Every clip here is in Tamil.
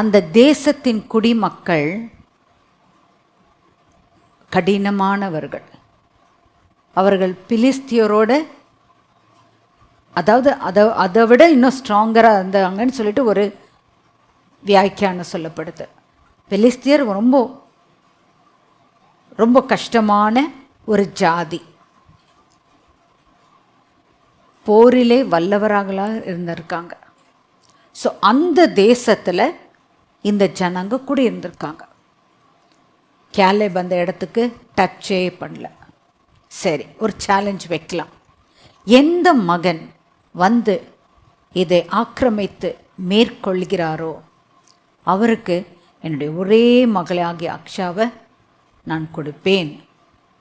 அந்த தேசத்தின் குடிமக்கள் கடினமானவர்கள். அவர்கள் பிலிஸ்தியரோட அதாவது அதை அதை விட இன்னும் ஸ்ட்ராங்கராக இருந்தாங்கன்னு சொல்லிட்டு ஒரு வியாக்கியானம் சொல்லப்படுது. பெலிஸ்தியர் ரொம்ப ரொம்ப கஷ்டமான ஒரு ஜாதி. போரிலே வல்லவராகலாம் இருந்திருக்காங்க. ஸோ அந்த தேசத்தில் இந்த ஜனங்க கூட இருந்திருக்காங்க. கேலேப் அந்த இடத்துக்கு டச்சே பண்ணல. சரி ஒரு சேலஞ்ச் வைக்கலாம். எந்த மகன் வந்து இதை ஆக்கிரமித்து மேற்கொள்கிறாரோ அவருக்கு என்னுடைய ஒரே மகளாகிய அக்ஷாவை நான் கொடுப்பேன்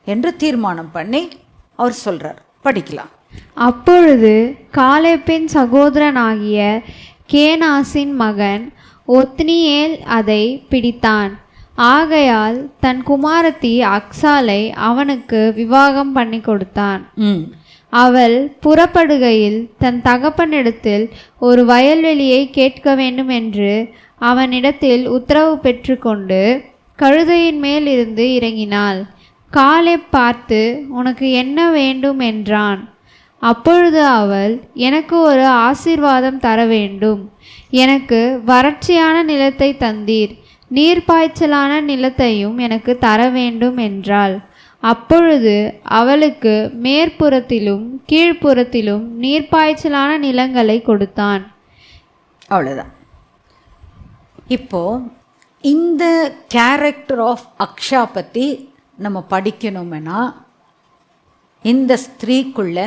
என்று தீர்மானம் பண்ணி அவர் சொல்கிறார் படிக்கலாம். அப்பொழுது காலேப்பின் சகோதரனாகிய கேனாசின் மகன் ஒத்னியேல் அதை பிடித்தான். ஆகையால் தன் குமாரத்தி அக்சாலை அவனுக்கு விவாகம் பண்ணி கொடுத்தான். அவள் புறப்படுகையில் தன் தகப்பனிடத்தில் ஒரு வயல்வெளியை கேட்க வேண்டும் என்று அவனிடத்தில் உத்தரவு பெற்றுக்கொண்டு கழுதையின் மேல் இருந்து இறங்கினாள். காலேப் பார்த்து உனக்கு என்ன வேண்டும்? என்றான். அப்பொழுது அவள் எனக்கு ஒரு ஆசீர்வாதம் தர வேண்டும். எனக்கு வறட்சியான நிலத்தை தந்தீர். நீர்ப்பாய்ச்சலான நிலத்தையும் எனக்கு தர வேண்டும் என்றாள். அப்பொழுது அவளுக்கு மேற்புறத்திலும் கீழ்ப்புறத்திலும் நீர்ப்பாய்ச்சலான நிலங்களை கொடுத்தான். அவ்வளோதான் இப்போ இந்த கேரக்டர் ஆஃப் அக்ஷா பற்றி நம்ம படிக்கணும்னா இந்த ஸ்திரீக்குள்ள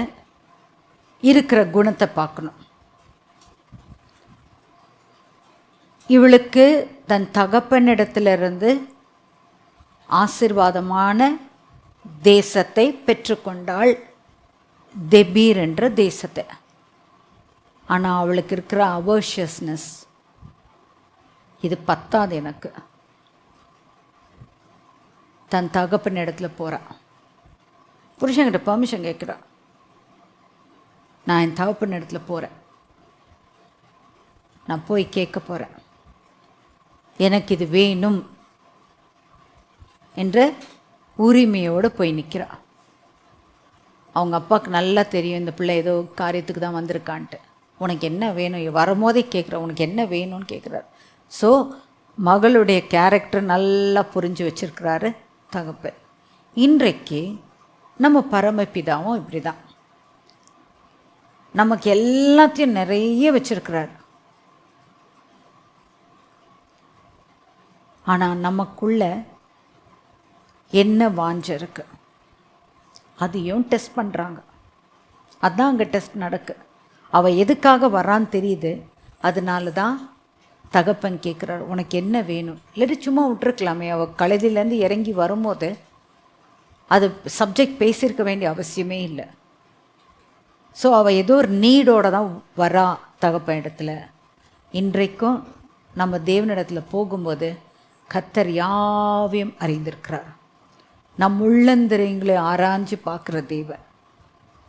இருக்கிற குணத்தை பார்க்கணும். இவளுக்கு தன் தகப்பனிடத்திலிருந்து ஆசிர்வாதமான தேசத்தை பெற்றுக்கொண்டாள் தெபீர் என்ற தேசத்தை. ஆனால் அவளுக்கு இருக்கிற அவர்ஷியஸ்னஸ் இது பத்தாது எனக்கு. தன் தகப்பன் இடத்துல போகிறான் புருஷன்கிட்ட பர்மிஷன் கேட்குறான் நான் என் தகப்பன் இடத்துல போகிறேன் நான் போய் கேட்க போகிறேன் எனக்கு இது வேணும் என்ற உரிமையோடு போய் நிற்கிறான் அவங்க அப்பாவுக்கு நல்லா தெரியும் இந்த பிள்ளை ஏதோ காரியத்துக்கு தான் வந்திருக்கான்ட்டு. உனக்கு என்ன வேணும்? வரும்போதே கேட்குற உனக்கு என்ன வேணும்னு கேட்குறாரு ஸோ மகளுடைய கேரக்டர் நல்லா புரிஞ்சு வச்சிருக்கிறாரு தகப்பன். இன்றைக்கு நம்ம பரமபிதாவும் இப்படி தான் நமக்கு எல்லாத்தையும் நிறைய வச்சிருக்கிறார். ஆனால் நமக்குள்ள என்ன வாஞ்ச இருக்கு? அதையும் டெஸ்ட் பண்ணுறாங்க அதான் அங்கே டெஸ்ட் நடக்கு. அவள் எதுக்காக வரான்னு தெரியுது. அதனால தான் தகப்பன் கேட்குறாரு உனக்கு என்ன வேணும்? இல்லாட்டி சும்மா விட்டுருக்கலாமே அவள் கழுதியிலேருந்து இறங்கி வரும்போது அது சப்ஜெக்ட் பேசியிருக்க வேண்டிய அவசியமே இல்லை. ஸோ அவள் ஏதோ ஒரு நீடோடு தான் வரா தகப்பன் இடத்துல இன்றைக்கும் நம்ம தேவனிடத்தில் போகும்போது கத்தர் யாவையும் அறிந்திருக்கிறார். நம் உள்ளந்திரங்களை ஆராய்ஞ்சு பார்க்குற தேவன்.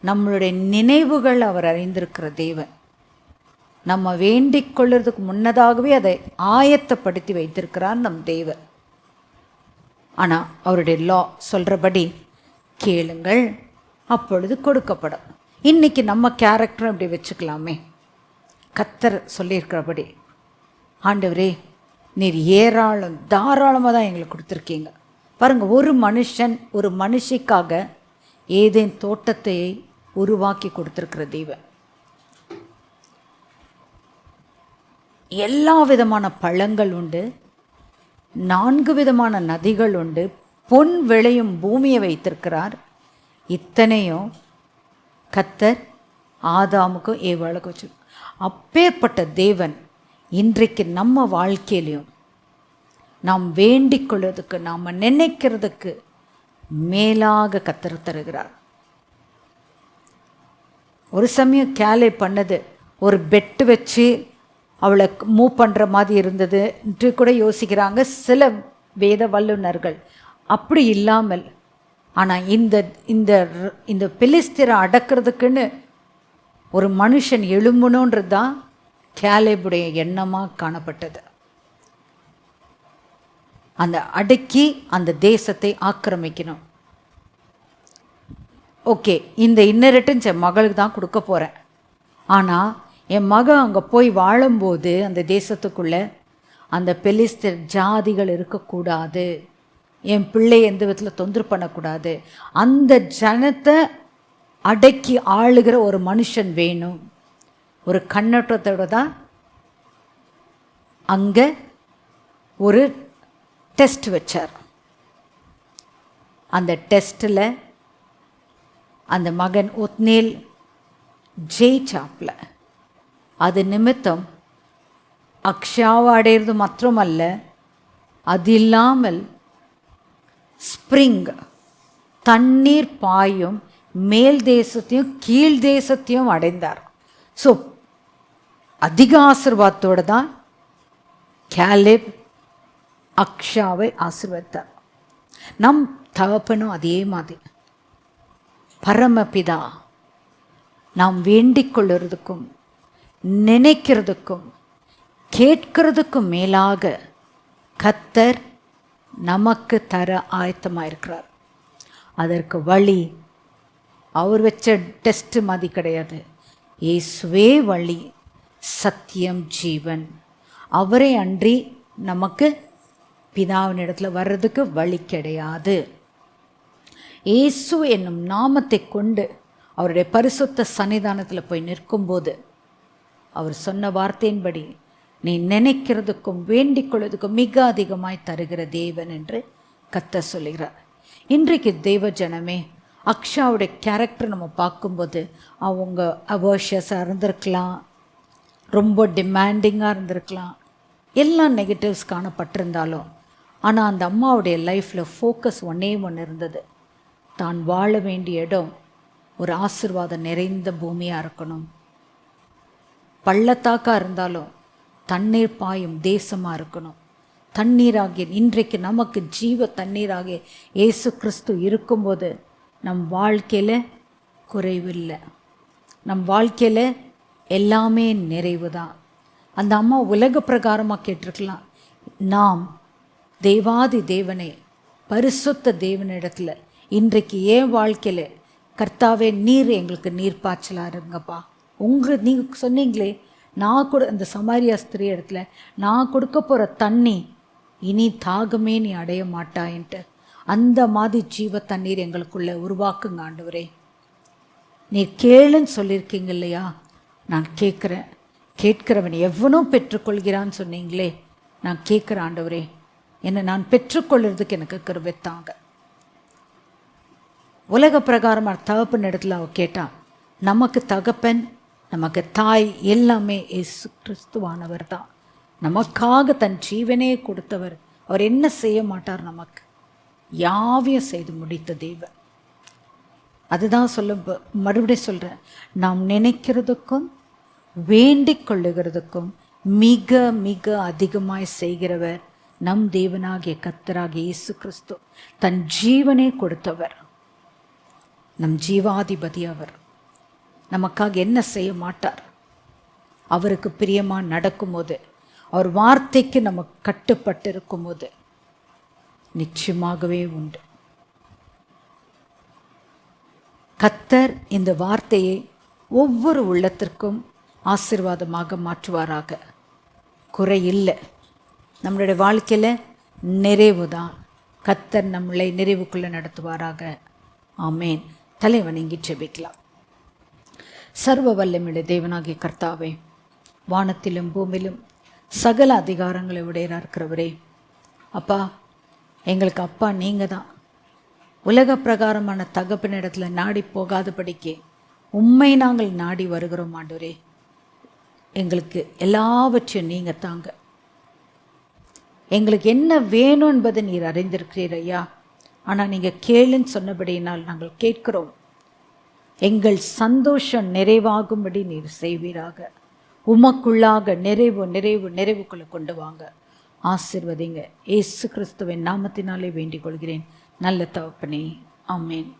நம்மளுடைய நினைவுகள் அவர் அறிந்திருக்கிற தேவன். நம்ம வேண்டிக் கொள்ளுறதுக்கு முன்னதாகவே அதை ஆயத்தப்படுத்தி வைத்திருக்கிறார் நம் தேவன். ஆனால் அவருடைய லா சொல்கிறபடி கேளுங்கள் அப்பொழுது கொடுக்கப்படும். இன்னைக்கு நம்ம கேரக்டரும் இப்படி வச்சுக்கலாமே. கத்தர் சொல்லியிருக்கிறபடி ஆண்டவரே நீர் ஏராளம் தாராளமாக தான் எங்களுக்கு கொடுத்துருக்கீங்க. பாருங்கள் ஒரு மனுஷன் ஒரு மனுஷிக்காக ஏதேன் தோட்டத்தை உருவாக்கி கொடுத்துருக்கிற தெய்வம் எல்லா விதமான பழங்கள் உண்டு நான்கு விதமான நதிகள் உண்டு பொன் விளையும் பூமியை வைத்திருக்கிறார். இத்தனையும் கத்தர் ஆதாமுக்கும் ஏவாளுக்கும் வச்சு அப்பேற்பட்ட தேவன் இன்றைக்கு நம்ம வாழ்க்கையிலையும் நாம் வேண்டிக் கொள்வதற்கு நாம் நினைக்கிறதுக்கு மேலாக கத்தர் தருகிறார். ஒரு சமயம் கேலை பண்ணது ஒரு பெட்டு வச்சு அவளை மூவ் பண்ணுற மாதிரி இருந்தது என்று கூட யோசிக்கிறாங்க சில வேத வல்லுநர்கள். அப்படி இல்லாமல் ஆனால் இந்த இந்த இந்த பிலிஸ்திரை அடக்கிறதுக்குன்னு ஒரு மனுஷன் எழும்பணுன்றது தான் கேலேபுடைய எண்ணமாக காணப்பட்டது. அந்த அடக்கி அந்த தேசத்தை ஆக்கிரமிக்கணும். ஓகே இந்த இன்னரெட்டன்ஸ் என் மகளுக்கு தான் கொடுக்க போகிறேன் ஆனால் என் மகன் அங்கே போய் வாழும்போது அந்த தேசத்துக்குள்ளே அந்த பெலிஸ்தர் ஜாதிகள் இருக்கக்கூடாது. என் பிள்ளை எந்த விதத்தில் தொந்தரவு பண்ணக்கூடாது. அந்த ஜனத்தை அடக்கி ஆளுகிற ஒரு மனுஷன் வேணும். ஒரு கண்ணோட்டத்தோட தான் அங்கே ஒரு டெஸ்ட் வச்சார். அந்த டெஸ்ட்டில் அந்த மகன் ஒத்னேல் ஜெயிச்சாப்ல. அது நிமித்தம் அக்ஷாவை அடையிறது மாத்திரமல்ல அது இல்லாமல் ஸ்ப்ரிங். தண்ணீர் பாயும் மேல் தேசத்தையும் கீழ் தேசத்தையும் அடைந்தார். ஸோ அதிக ஆசிர்வாதத்தோடு தான் கேலிப் அக்ஷாவை ஆசிர்வதித்தார். நம் தகப்பனும் அதே மாதிரி. பரமபிதா நாம் வேண்டிக் கொள்ளுறதுக்கும் நினைக்கிறதுக்கும் கேட்கிறதுக்கும் மேலாக கத்தர் நமக்கு தர ஆயத்தமாக இருக்கிறார் அதற்கு வழி அவர் வச்ச டெஸ்ட்டு மாதிரி கிடையாது. இயேசுவே வழி சத்தியம் ஜீவன். அவரை அன்றி நமக்கு பிதாவின் இடத்துல வர்றதுக்கு வழி கிடையாது. இயேசு என்னும் நாமத்தை கொண்டு அவருடைய பரிசுத்த சன்னிதானத்தில் போய் நிற்கும்போது அவர் சொன்ன வார்த்தையின்படி நீ நினைக்கிறதுக்கும் வேண்டிக் கொள்வதுக்கும் மிக அதிகமாய் தருகிற தேவன் என்று கத்த சொல்கிறார் இன்றைக்கு தெய்வ ஜனமே அக்ஷாவுடைய கேரக்டர் நம்ம பார்க்கும்போது அவங்க அவர்ஷியஸாக இருந்திருக்கலாம் ரொம்ப டிமாண்டிங்காக இருந்திருக்கலாம். எல்லா நெகட்டிவ்ஸ் காணப்பட்டிருந்தாலும் ஆனால் அந்த அம்மாவுடைய லைஃப்பில் ஃபோக்கஸ் ஒன்னே ஒன்று இருந்தது. தான் வாழ வேண்டிய இடம் ஒரு ஆசிர்வாதம் நிறைந்த பூமியாக இருக்கணும். பள்ளத்தாக்காக இருந்தாலும் தண்ணீர் பாயும் தேசமாக இருக்கணும். தண்ணீராகிய இன்றைக்கு நமக்கு ஜீவ தண்ணீராகிய இயேசு கிறிஸ்து இருக்கும்போது நம் வாழ்க்கையில் குறைவில்லை. நம் வாழ்க்கையில் எல்லாமே நிறைவு தான் அந்த அம்மா உலக பிரகாரமாக கேட்டிருக்கலாம். நாம் தேவாதி தேவனை பரிசுத்த தேவனிடத்தில் இன்றைக்கு ஏன் வாழ்க்கையில் கர்த்தாவே நீர் எங்களுக்கு நீர் பாய்ச்சலாக இருங்கப்பா. உங்கள் நீங்கள் சொன்னீங்களே நான் கொடு அந்த சமாரியா ஸ்திரீ இடத்துல நான் கொடுக்க போகிற தண்ணி இனி தாகமே நீ அடைய மாட்டாயின்ட்டு. அந்த மாதிரி ஜீவ தண்ணீர் எங்களுக்குள்ள உருவாக்குங்க ஆண்டவரே. நீ கேளுன்னு சொல்லியிருக்கீங்க இல்லையா? நான் கேட்குறேன். கேட்கிறவன் எவனும் பெற்றுக்கொள்கிறான்னு சொன்னீங்களே நான் கேட்குற ஆண்டவரே. என்னை நான் பெற்றுக்கொள்கிறதுக்கு எனக்கு கருவைத்தாங்க உலக பிரகாரமாக தகப்பன் இடத்துல அவள் கேட்டான் நமக்கு தகப்பன் நமக்கு தாய் எல்லாமே இயேசு கிறிஸ்துவானவர் தான். நமக்காக தன் ஜீவனே கொடுத்தவர். அவர் என்ன செய்ய மாட்டார் நமக்கு? யாவையும் செய்து முடித்த தெய்வ அதுதான் சொல்ல மறுபடியும் சொல்கிறேன் நாம் நினைக்கிறதுக்கும் வேண்டிக் கொள்ளுகிறதுக்கும் மிக மிக அதிகமாய் செய்கிறவர் நம் தேவனாகிய கத்தராகிய இயேசு கிறிஸ்து. தன் ஜீவனே கொடுத்தவர். நம் ஜீவாதிபதி அவர். நமக்காக என்ன செய்ய மாட்டார்? அவருக்கு பிரியமாக நடக்கும்போது அவர் வார்த்தைக்கு நம்ம கட்டுப்பட்டு இருக்கும்போது நிச்சயமாகவே உண்டு. கத்தர் இந்த வார்த்தையை ஒவ்வொரு உள்ளத்திற்கும் ஆசீர்வாதமாக மாற்றுவாராக. குறை இல்லை. நம்மளுடைய வாழ்க்கையில் நிறைவு தான் கத்தர் நம்மளை நிறைவுக்குள்ளே நடத்துவாராக. ஆமேன். தலைவணங்கி செபிக்கலாம். சர்வ வல்லமில்லை தேவனாகிய கர்த்தாவே வானத்திலும் பூமியிலும் சகல அதிகாரங்களை உடையராக இருக்கிறவரே. அப்பா எங்களுக்கு அப்பா நீங்கள் தான் உலக பிரகாரமான தகப்பனிடத்துல நாடி போகாதபடிக்கு உண்மை நாங்கள் நாடி வருகிறோம் ஆண்டவரே. எங்களுக்கு எல்லாவற்றையும் நீங்கள் தாங்க. எங்களுக்கு என்ன வேணும் என்பதை நீர் அறிந்திருக்கிறீர் ஐயா. ஆனால் நீங்கள் கேளுன்னு சொன்னபடியினால் நாங்கள் கேட்கிறோம். எங்கள் சந்தோஷம் நிறைவாகும்படி நீர் செய்வீராக. உமக்குள்ளாக நிறைவு நிறைவு நிறைவுக்குள்ளே கொண்டு வாங்க. ஆசிர்வதிங்க. இயேசு கிறிஸ்துவின் நாமத்தினாலே வேண்டிக் கொள்கிறேன். நல்ல தவப்பனே ஆமென்.